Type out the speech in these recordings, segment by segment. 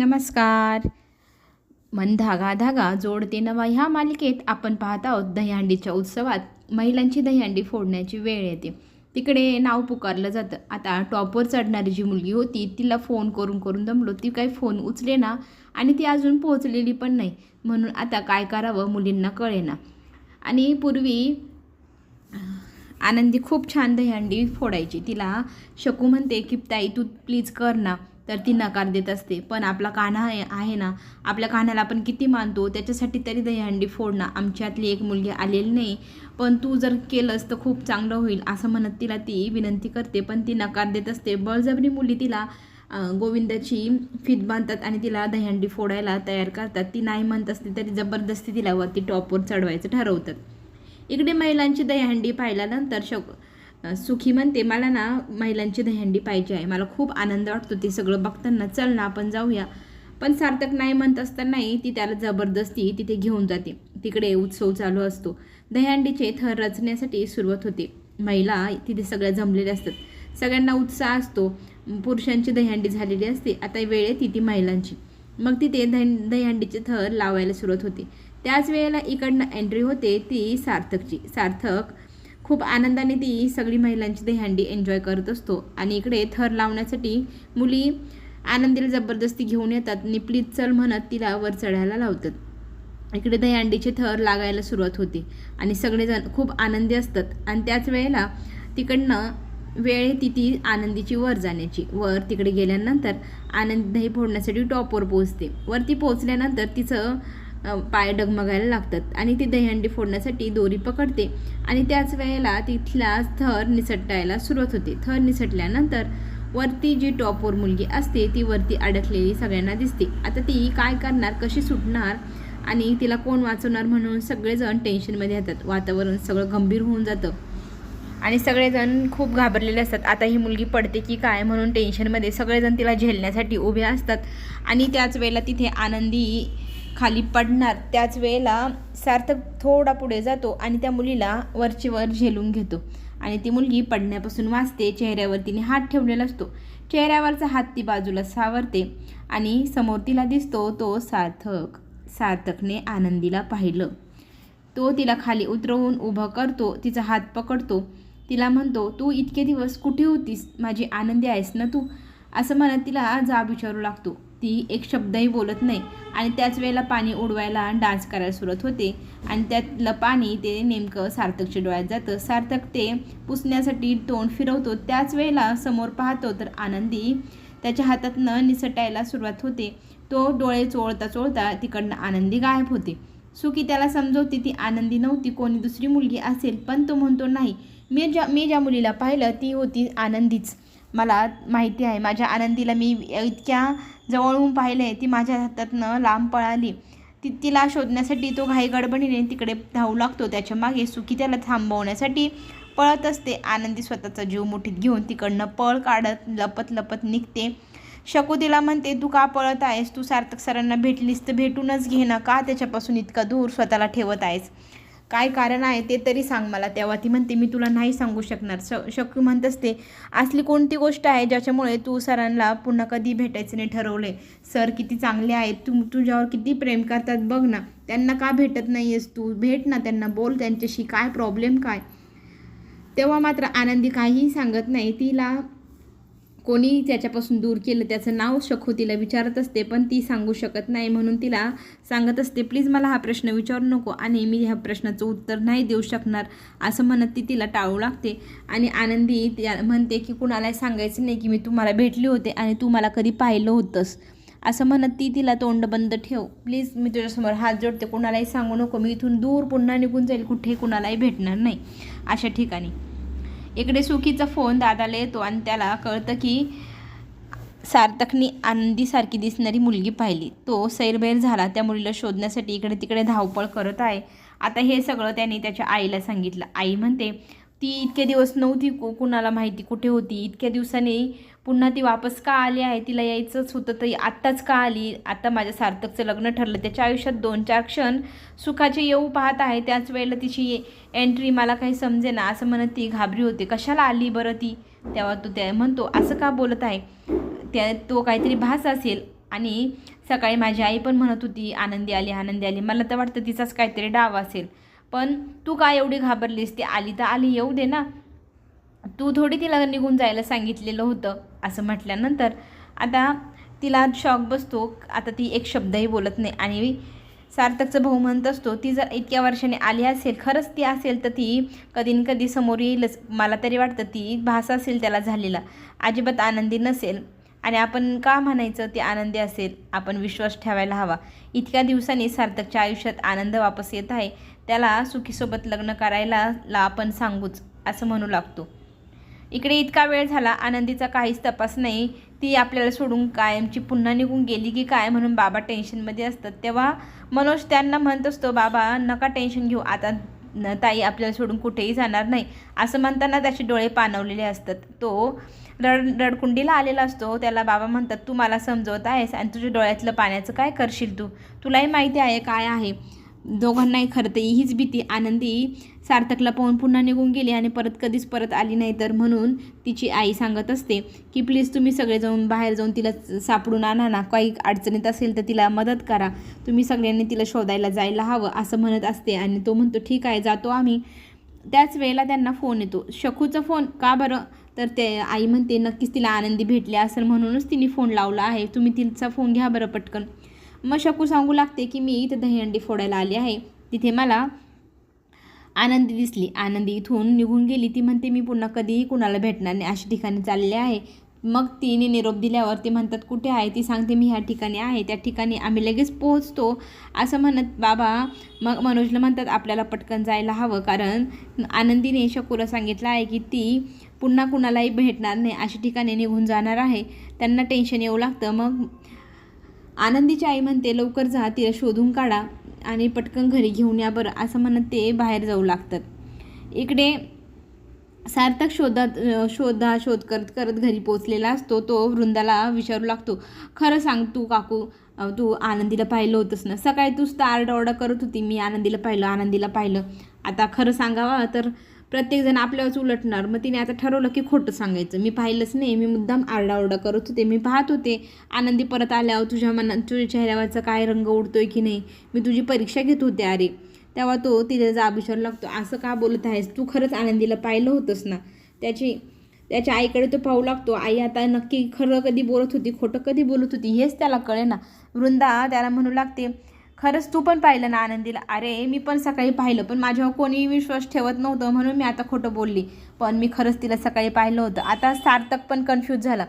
नमस्कार. मन धागा धागा जोडते नवा ह्या मालिकेत आपण पाहत आहोत दहीहंडीच्या उत्सवात. महिलांची दहीहंडी फोडण्याची वेळ येते. तिकडे नाव पुकारलं जातं. आता टॉपवर चढणारी जी मुलगी होती तिला फोन करून करून दमलो. ती काही फोन उचले ना आणि ती अजून पोहोचलेली पण नाही. म्हणून आता काय करावं मुलींना कळेना. आणि पूर्वी आनंदी खूप छान दहीहंडी फोडायची. तिला शकू म्हणते की ताई तू प्लीज कर ना. तर ती नकार देत असते. पण आपला कान्हा आहे आहे ना आपल्या कान्हाला आपण किती मानतो त्याच्यासाठी तरी दहीहंडी फोडणं आमच्यातली एक मुलगी आलेली नाही. पण तू जर केलंस तर खूप चांगलं होईल असं म्हणत तिला ती विनंती करते. पण ती नकार देत असते. बळजबरी मुली तिला गोविंदाची फीत बांधतात आणि तिला दहीहंडी फोडायला तयार करतात. ती नाही म्हणत असते तरी जबरदस्ती तिला वरती टॉपवर चढवायचं ठरवतात. इकडे महिलांची दहीहंडी पाहिल्यानंतर शक सुखी म्हणते मला ना महिलांची दहीहंडी पाहिजे आहे. मला खूप आनंद वाटतो ते सगळं बघताना. चल ना आपण जाऊया. पण सार्थक नाही म्हणत असतानाही ती त्याला जबरदस्ती तिथे घेऊन जाते. तिकडे उत्सव चालू असतो. दहीहंडीचे थर रचण्यासाठी सुरुवात होते. महिला तिथे सगळ्या जमलेल्या असतात. सगळ्यांना उत्साह असतो. पुरुषांची दहीहंडी झालेली असते. आता वेळ आहे ती महिलांची. मग तिथे दह दहीहंडीचे थर लावायला सुरुवात होते. त्याच वेळेला इकडनं एंट्री होते ती सार्थकची. सार्थक खूप आनंदाने ती सगळी महिलांची दहीहंडी एन्जॉय करत असतो. आणि इकडे थर लावण्यासाठी मुली आनंदीला जबरदस्ती घेऊन येतात. निपलीत चल म्हणत तिला वर चढायला लावतात. इकडे दहीहंडीचे थर लागायला सुरुवात होते. आणि सगळेजण खूप आनंदी असतात. आणि त्याच वेळेला तिकडनं वेळ येते ती आनंदीची वर जाण्याची. वर तिकडे गेल्यानंतर आनंद दही फोडण्यासाठी टॉपवर पोहोचते. वरती पोहोचल्यानंतर तिचं पाय डगमगायला लागतात. आणि ती दहीहंडी फोडण्यासाठी दोरी पकडते. आणि त्याच वेळेला तिथला थर निसटायला सुरुवात होते. थर निसटल्यानंतर वरती जी टॉपवर मुलगी असते ती वरती अडकलेली सगळ्यांना दिसते. आता ती काय करणार? कशी सुटणार? आणि तिला कोण वाचवणार म्हणून सगळेजण टेन्शनमध्ये येतात. वातावरण सगळं गंभीर होऊन जातं. आणि सगळेजण खूप घाबरलेले असतात. आता ही मुलगी पडते की काय म्हणून टेन्शनमध्ये सगळेजण तिला झेलण्यासाठी उभे असतात. आणि त्याच वेळेला तिथे आनंदी खाली पडणार त्याच वेळेला सार्थक थोडा पुढे जातो आणि त्या मुलीला वरची वर झेलून घेतो. आणि ती मुलगी पडण्यापासून वाचते चेहऱ्यावर तिने हात ठेवलेला असतो. चेहऱ्यावरचा हात ती बाजूला सावरते आणि समोर तिला दिसतो तो सार्थक. सार्थकने आनंदीला पाहिलं. तो तिला खाली उतरवून उभं करतो तिचा हात पकडतो. तिला म्हणतो तू इतके दिवस कुठे होतीस? माझी आनंदी आहेस ना तू? असं म्हणत तिला जाब विचारू लागतो. ती एक शब्दही बोलत नाही. आणि त्याच वेळेला पाणी उडवायला डान्स करायला सुरुवात होते. आणि त्यातलं पाणी ते नेमकं सार्थकच्या डोळ्यात जातं. सार्थक ते पुसण्यासाठी तोंड फिरवतो. त्याच वेळेला समोर पाहतो तर आनंदी त्याच्या हातातनं निसटायला सुरुवात होते. तो डोळे चोळता चोळता तिकडनं आनंदी गायब होते. सुखी त्याला समजवते ती आनंदी नव्हती कोणी दुसरी मुलगी असेल. पण तो म्हणतो नाही मी ज्या मी ज्या मुलीला पाहिलं ती होती आनंदीच. मला माहिती आहे माझ्या आनंदीला मी इतक्या जवळून पाहिले आहे ती माझ्या हातातनं लांब पळाली. ती तिला शोधण्यासाठी तो घाई गडबडीने तिकडे धावू लागतो. त्याच्यामागे सुखी त्याला थांबवण्यासाठी पळत असते. आनंदी स्वतःचा जीव मुठीत घेऊन तिकडनं पळ काढत लपत लपत निघते. शकू तिला म्हणते तू का पळत आहेस? तू सार्थक सरांना भेटलीस तर भेटूनच घे ना. का त्याच्यापासून इतका दूर स्वतःला ठेवत आहेस? काय कारण आहे ते तरी सांग मला. तेव्हा ती म्हणते मी तुला नाही सांगू शकणार. श शकू म्हणत असते असली कोणती गोष्ट आहे ज्याच्यामुळे तू सरांना पुन्हा कधी भेटायचं नाही ठरवले सर किती चांगले आहेत. तू तुझ्यावर किती प्रेम करतात बघ ना. त्यांना का भेटत नाही आहेस तू? भेट ना त्यांना बोल त्यांच्याशी. काय प्रॉब्लेम काय? तेव्हा मात्र आनंदी काहीही सांगत नाही. तिला कोणी त्याच्यापासून दूर केलं त्याचं नाव शखू तिला विचारत असते पण ती सांगू शकत नाही. म्हणून तिला सांगत असते प्लीज मला हा प्रश्न विचारू नको आणि मी ह्या प्रश्नाचं उत्तर नाही देऊ शकणार असं म्हणत ती तिला टाळू लागते. आणि आनंदी त्या म्हणते की कुणालाही सांगायचं नाही की मी तुम्हाला भेटली होते आणि तू मला कधी पाहिलं होतंस. असं म्हणत ती तिला तोंड बंद ठेव. प्लीज मी तुझ्यासमोर हात जोडते कुणालाही सांगू नको मी इथून दूर पुन्हा निघून जाईल कुठे कुणालाही भेटणार नाही. अशा ठिकाणी. इकडे सुखीचा फोन दादाला येतो आणि त्याला कळतं की सार्थकनी आनंदीसारखी दिसणारी मुलगी पाहिली. तो सैरबैर झाला. त्या मुलीला शोधण्यासाठी इकडे तिकडे धावपळ करत आहे. आता हे सगळं त्याने त्याच्या आईला सांगितलं. आई म्हणते ती इतके दिवस नव्हती कु कुणाला माहिती कुठे होती? इतक्या दिवसांनी पुन्हा ती वापस का आली आहे? तिला यायचंच होतं तर आत्ताच का आली? आता माझ्या सार्थकचं लग्न ठरलं. त्याच्या आयुष्यात दोन चार क्षण सुखाचे येऊ पाहत आहे. त्याच वेळेला तिची एंट्री मला काही समजे ना असं म्हणत ती घाबरी होते. कशाला आली बरं ती? तेव्हा तो त्या म्हणतो असं का बोलत आहे? त्या तो काहीतरी भास असेल. आणि सकाळी माझी आई पण म्हणत होती आनंदी आली आनंदी आली. मला तर वाटतं तिचाच काहीतरी डाव असेल. पण तू काय एवढी घाबरलीस? ती आली तर आली. येऊ दे ना. तू थोडी तिला निघून जायला सांगितलेलं होतं असं म्हटल्यानंतर आता तिला शॉक बसतो आता ती एक शब्दही बोलत नाही आणि सार्थकचं भाऊ म्हणत असतो ती जर इतक्या वर्षाने आली असेल खरंच ती असेल तर ती कधी न कधी समोर येईलच. मला तरी वाटतं ती भास असेल त्याला झालेला. अजिबात आनंदी नसेल. आणि आपण का म्हणायचं ती आनंदी असेल? आपण विश्वास ठेवायला हवा. इतक्या दिवसांनी सार्थकच्या आयुष्यात आनंद वापस येत आहे. त्याला सुखीसोबत लग्न करायला ला आपण सांगूच असं म्हणू लागतो. इकडे इतका वेळ झाला आनंदीचा काहीच तपास नाही. ती आपल्याला सोडून कायमची पुन्हा निघून गेली की काय म्हणून बाबा टेन्शनमध्ये असतात. तेव्हा मनोज त्यांना म्हणत असतो बाबा नका टेन्शन घेऊ. आता न ताई आपल्याला सोडून कुठेही जाणार नाही. असं म्हणताना त्याचे डोळे पाणवलेले असतात. तो रड रडकुंडीला आलेला असतो. त्याला बाबा म्हणतात तू मला समजवत आहेस आणि तुझ्या डोळ्यातलं पाण्याचं काय करशील तू? तुलाही माहिती आहे काय आहे. दोघांनाही खरं तर हीच भीती. आनंदी सार्थकला पाहून पुन्हा निघून गेली आणि परत कधीच परत आली नाही तर म्हणून तिची आई सांगत असते की प्लीज तुम्ही सगळे जाऊन बाहेर जाऊन तिला सापडून आणा ना. काही अडचणीत असेल तर तिला मदत करा. तुम्ही सगळ्यांनी तिला शोधायला जायला हवं असं म्हणत असते आणि तो म्हणतो ठीक आहे जातो आम्ही. त्याच वेळेला त्यांना फोन येतो. शकूचा फोन का बरं? तर ते आई म्हणते नक्कीच तिला आनंदी भेटले असेल म्हणूनच तिने फोन लावला आहे. तुम्ही तिचा फोन घ्या बरं पटकन. मग शकू सांगू लागते की मी इथं दहीहंडी फोडायला आली आहे. तिथे मला आनंदी दिसली. आनंदी इथून निघून गेली. ती म्हणते मी पुन्हा कधीही कुणाला भेटणार नाही. अशा ठिकाणी चालले आहे. मग तिने निरोप दिल्यावर ते म्हणतात कुठे आहे? ती सांगते मी ह्या ठिकाणी आहे. त्या ठिकाणी आम्ही लगेच पोहोचतो. असं म्हणत बाबा मग मनोजला म्हणतात आपल्याला पटकन जायला हवं. कारण आनंदीने शकूला सांगितलं आहे की ती पुन्हा कुणालाही भेटणार नाही. अशा ठिकाणी निघून जाणार आहे. त्यांना टेन्शन येऊ लागतं. मग आनंदीची आई म्हणते लवकर जा. तिला शोधून काढा. आणि पटकन घरी घेऊन या बरं असं म्हणत ते बाहेर जाऊ लागतात. इकडे सार्थक शोधात शोधा शोध करत करत घरी पोचलेला असतो. तो वृंदाला विचारू लागतो खरं सांग तू काकू तू आनंदीला पाहिलं होतंस ना? सकाळी तूच तर आरडाओरडा करत होती मी आनंदीला पाहिलं आनंदीला पाहिलं. आता खरं सांगावं तर प्रत्येकजण आपल्यावरच उलटणार. मग तिने आता ठरवलं की खोटं सांगायचं. मी पाहिलंच नाही. मी मुद्दाम आरडाओरडा करत होते. मी पाहत होते. आनंदी परत आल्यावर तुझ्या मनात तुझ्या चेहऱ्यावरचा काय रंग उडतोय की नाही? मी तुझी परीक्षा घेत होते अरे. तेव्हा तो तिथे जा विचारू लागतो. असं का बोलत आहेस? तू खरंच आनंदीला पाहिलं होतंस ना? त्याची त्याच्या आईकडे तो पाहू लागतो. आई आता नक्की खरं कधी बोलत होती? खोटं कधी बोलत होती? हेच त्याला कळे ना वृंदा त्याला म्हणू लागते खरंच तू पण पाहिलं ना आनंदीला? अरे मी पण सकाळी पाहिलं पण माझ्यावर कोणीही विश्वास ठेवत नव्हतं म्हणून मी आता खोटं बोलली. पण मी खरंच तिला सकाळी पाहिलं होतं. आता सार्थक पण कन्फ्यूज झाला.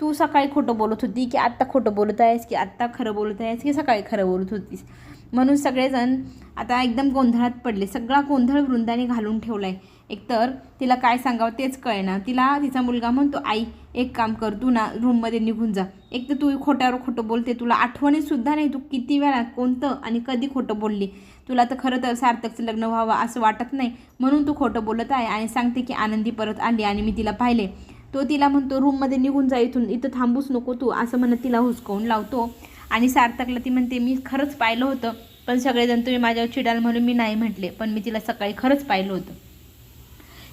तू सकाळी खोटं बोलत होती की आत्ता खोटं बोलत आहेस की आत्ता खरं बोलत आहेस की सकाळी खरं बोलत होतीस? म्हणून सगळेजण आता एकदम गोंधळात पडले. सगळा गोंधळ वृंदाने घालून ठेवला आहे एकतर तिला काय सांगावं तेच कळेना. तिला तिचा मुलगा म्हणतो आई एक काम कर तू ना रूममध्ये निघून जा. एक तर तू खोट्यावर खोटं बोलते तुला आठवणीसुद्धा नाही तू किती वेळा कोणतं आणि कधी खोटं बोलली. तुला तर खरं तर सार्थकचं लग्न व्हावं असं वाटत नाही म्हणून तू खोटं बोलत आहे आणि सांगते की आनंदी परत आली आणि मी तिला पाहिले. तो तिला म्हणतो रूममध्ये निघून जा इथून इथं थांबूच नको तू असं म्हणत तिला हुसकावून लावतो. आणि सार्थकला ती म्हणते मी खरंच पाहिलं होतं पण सगळेजण तुम्ही माझ्यावर चिडाल म्हणून मी नाही म्हटले पण मी तिला सकाळी खरंच पाहिलं होतं.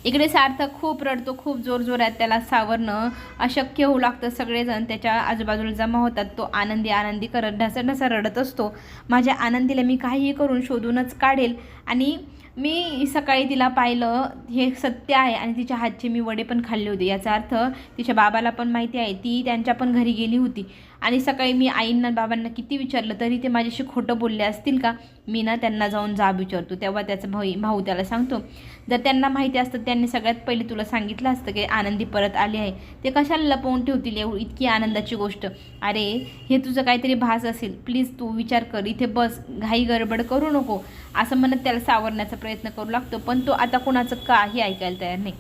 इकडे सार्थक खूप रडतो खूप जोरजोरात त्याला सावरणं. अशक्य होऊ लागतं सगळेजण त्याच्या आजूबाजूला जमा होतात. तो आनंदी आनंदी करत ढसाढसा रडत असतो. माझ्या आनंदीला मी काहीही करून शोधूनच काढेल. आणि मी सकाळी तिला पाहिलं हे सत्य आहे आणि तिच्या हातचे मी वडे पण खाल्ले होते. याचा अर्थ तिच्या बाबाला पण माहिती आहे ती त्यांच्या पण घरी गेली होती. आणि सकाळी मी आईंना बाबांना किती विचारलं तरी ते माझ्याशी खोटं बोलले असतील का? मी ना त्यांना जाऊन जाब विचारतो. तेव्हा त्याचा भाऊ भाऊ त्याला सांगतो जर त्यांना माहिती असतं त्यांनी सगळ्यात पहिले तुला सांगितलं असतं की आनंदी परत आली आहे. ते कशाला लपवून ठेवतील एवढी इतकी आनंदाची गोष्ट? अरे हे तुझं काहीतरी भास असेल. प्लीज तू विचार कर. इथे बस. घाई गडबड करू नको. असं म्हणत त्याला सावरण्याचा प्रयत्न करू लागतो पण तो आता कोणाचं काही ऐकायला तयार नाही.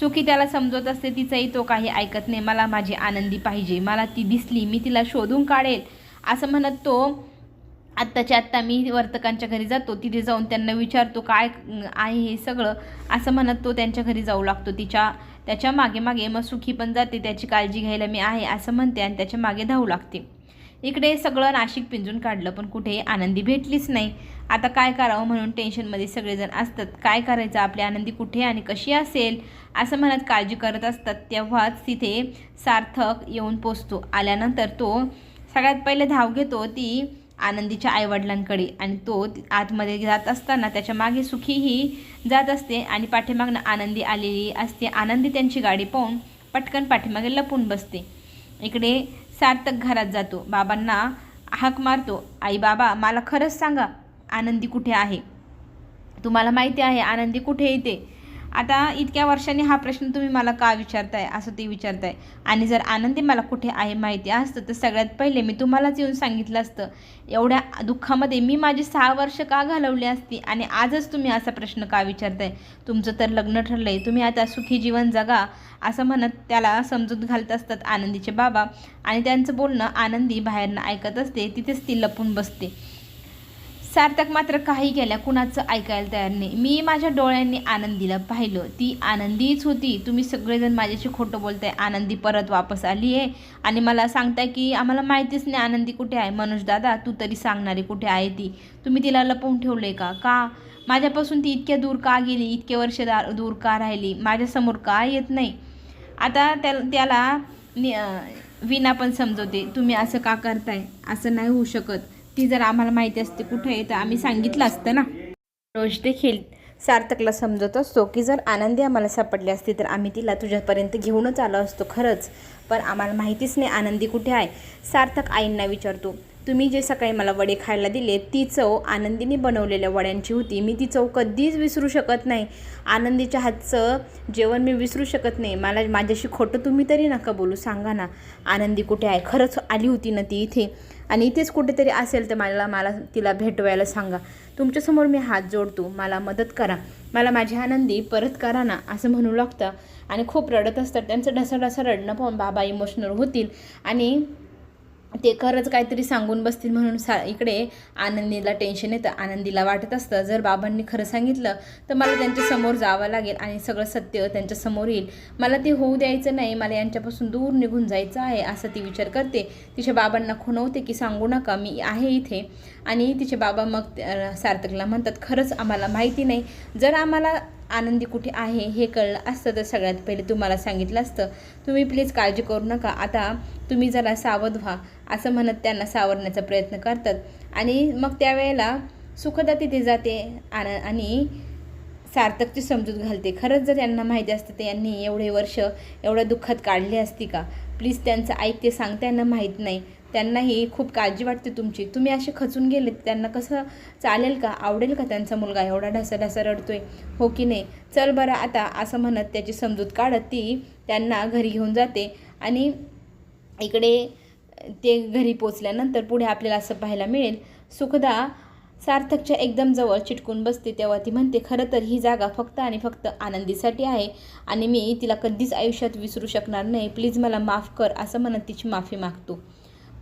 सुखी त्याला समजत असते तिचाही तो काही ऐकत नाही. मला माझी आनंदी पाहिजे. मला ती दिसली. मी तिला शोधून काढेल. असं म्हणत तो आत्ताच्या आत्ता मी वर्तकांच्या घरी जातो तिथे जाऊन त्यांना विचारतो काय आहे हे सगळं? असं म्हणत तो त्यांच्या घरी जाऊ लागतो. तिच्या त्याच्यामागे मागे मग सुखी पण जाते त्याची काळजी घ्यायला मी आहे असं म्हणते आणि त्याच्यामागे धावू लागते. इकडे सगळं नाशिक पिंजून काढलं पण कुठे आनंदी भेटलीच नाही. आता काय करावं म्हणून टेन्शनमध्ये सगळेजण असतात. काय करायचं? आपली आनंदी कुठे आणि कशी असेल? असं म्हणत काळजी करत असतात. तेव्हाच तिथे सार्थक येऊन पोचतो. आल्यानंतर तो सगळ्यात पहिले धाव घेतो. ती आनंदीच्या आईवडिलांकडे. आणि तो आतमध्ये जात असताना त्याच्यामागे सुखीही जात असते आणि पाठीमागनं आनंदी आलेली असते. आनंदी त्यांची गाडी पाहून पटकन पाठीमागे लपून बसते. इकडे सार्थक घरात जातो. बाबांना हाक मारतो. आई बाबा मला खरंच सांगा आनंदी कुठे आहे? तुम्हाला माहिती आहे आनंदी कुठे येते? आता इतक्या वर्षांनी हा प्रश्न तुम्ही मला का विचारताय? असं ते विचारताय. आणि जर आनंदी मला कुठे आहे माहिती असतं तर सगळ्यात पहिले मी तुम्हालाच येऊन सांगितलं असतं. एवढ्या दुःखामध्ये मी माझी सहा वर्ष का घालवली असती? आणि आजच तुम्ही असा प्रश्न का विचारताय? तुमचं तर लग्न ठरलं आहे तुम्ही आता सुखी जीवन जगा असं म्हणत त्याला समजूत घालत असतात आनंदीचे बाबा. आणि त्यांचं बोलणं आनंदी बाहेरनं ऐकत असते तिथेच ती लपून बसते. सार्थक मात्र काही केल्या कुणाचं ऐकायला तयार नाही. मी माझ्या डोळ्यांनी आनंदीला पाहिलं. ती आनंदीच होती. तुम्ही सगळेजण माझ्याशी खोटं बोलताय. आनंदी परत वापस आली आहे. आणि मला सांगताय की आम्हाला माहितीच नाही आनंदी कुठे आहे. मनोज दादा तू तरी सांगणारी कुठे आहे ती? तुम्ही तिला लपवून ठेवले का? का? माझ्यापासून ती इतक्या दूर का गेली? इतके वर्ष दा- दूर का राहिली? माझ्यासमोर का येत नाही? आता त्या त्याला नि- विना पण समजवते. तुम्ही असं का करताय? असं नाही होऊ शकत. ती जर आम्हाला माहिती असते कुठे आहे तर आम्ही सांगितलं असतं ना. रोज देखील सार्थकला समजत असतो की जर आनंदी आम्हाला सापडली असती तर आम्ही तिला तुझ्यापर्यंत घेऊनच आलो असतो खरंच. पण आम्हाला माहितीच नाही आनंदी कुठे आहे. सार्थक आईंना विचारतो तुम्ही जे सकाळी मला वडे खायला दिले ती चव आनंदीने बनवलेल्या वड्यांची होती. मी ती चव कधीच विसरू शकत नाही. आनंदीच्या हातचं जेवण मी विसरू शकत नाही. मला माझ्याशी खोटं तुम्ही तरी नका बोलू सांगा ना. आनंदी कुठे आहे? खरंच आली होती ना ती इथे. आणि इथेच कुठेतरी असेल तर मला मला तिला भेटवायला सांगा. तुमच्यासमोर मी हात जोडतो. मला मदत करा. मला माझी आनंदी परत करा ना असं म्हणू लागतं. आणि खूप रडत असतात. त्यांचं ढसाढसा रडणं पाहून बाबा इमोशनल होतील. आणि ते खरंच काहीतरी सांगून बसतील म्हणून सा इकडे आनंदीला टेन्शन येतं. आनंदीला वाटत असतं. जर बाबांनी खरं सांगितलं तर मला त्यांच्यासमोर जावं लागेल आणि सगळं सत्य त्यांच्यासमोर येईल. मला ते होऊ द्यायचं नाही. मला यांच्यापासून दूर निघून जायचं आहे असं ती विचार करते. तिच्या बाबांना खुणवते की सांगू नका मी आहे इथे. आणि तिचे बाबा मग सार्थकला म्हणतात खरंच आम्हाला माहिती नाही. जर आम्हाला आनंदी कुठे आहे हे कळलं असतं तर सगळ्यात पहिले तुम्हाला सांगितलं असतं. तुम्ही प्लीज काळजी करू नका. आता तुम्ही जरा सावध व्हा. असं म्हणत त्यांना सावरण्याचा प्रयत्न करतात. आणि मग त्यावेळेला सुखदा तिथे जाते आन आणि सार्थकची समजूत घालते. खरंच जर यांना माहिती असतं तर यांनी एवढे वर्ष एवढ्या दुःखात काढले असती का? प्लीज त्यांचं ऐकते सांगते यांना माहीत नाही. त्यांनाही खूप काळजी वाटते तुमची. तुम्ही असे खचून गेले त्यांना कसं चालेल का? आवडेल का त्यांचा मुलगा? एवढा ढसा ढसा रडतोय हो की नाही? चल बरं आता असं म्हणत त्याची समजूत काढत ती त्यांना घरी घेऊन जाते आणि इकडे ते घरी पोचल्यानंतर पुढे आपल्याला असं पाहायला मिळेल. सुखदा सार्थकच्या एकदम जवळ चिटकून बसते. तेव्हा ती म्हणते खरं तर ही जागा फक्त आणि फक्त आनंदीसाठी आहे आणि मी तिला कधीच आयुष्यात विसरू शकणार नाही. प्लीज मला माफ कर असं म्हणत तिची माफी मागतो.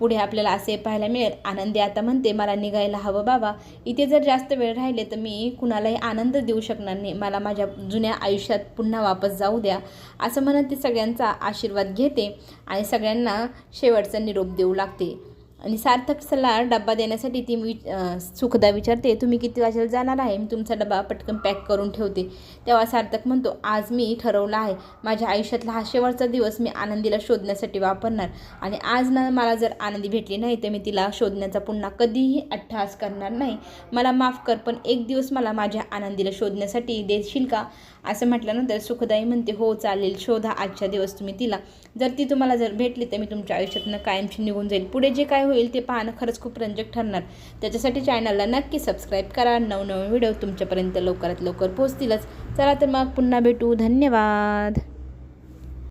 पुढे आपल्याला असे पाहायला मिळेल. आनंदी आता म्हणते मला निघायला हवं बाबा. इथे जर जास्त वेळ राहिले तर मी कुणालाही आनंद देऊ शकणार नाही. मला माझ्या जुन्या आयुष्यात पुन्हा वापस जाऊ द्या. असं म्हणत ती सगळ्यांचा आशीर्वाद घेते आणि सगळ्यांना शेवटचा निरोप देऊ लागते. आणि सार्थकला डब्बा देण्यासाठी ती वि सुखदा विचारते तुम्ही किती वाजेला जाणार आहे? मी तुमचा डबा पटकन पॅक करून ठेवते. तेव्हा सार्थक म्हणतो आज मी ठरवलं आहे. माझ्या आयुष्यातला हा शेवटचा दिवस मी आनंदीला शोधण्यासाठी वापरणार. आणि आज ना मला जर आनंदी भेटली नाही तर मी तिला शोधण्याचा पुन्हा कधीही अट्टहास करणार नाही. मला माफ कर पण एक दिवस मला माझ्या आनंदीला शोधण्यासाठी देशील का? असं म्हटल्यानंतर सुखदाई म्हणते हो चालेल शोधा आजच्या दिवस तुम्ही तिला. जर ती तुम्हाला जर भेटली तर मी तुमच्या आयुष्यातनं कायमची निघून जाईल. पुढे जे काय होईल ते पाहणं खरंच खूप रंजक ठरणार. त्याच्यासाठी चॅनलला नक्की सबस्क्राईब करा. नवनवीन व्हिडिओ तुमच्यापर्यंत लवकरात लवकर पोहोचतीलच. चला तर मग पुन्हा भेटू. धन्यवाद.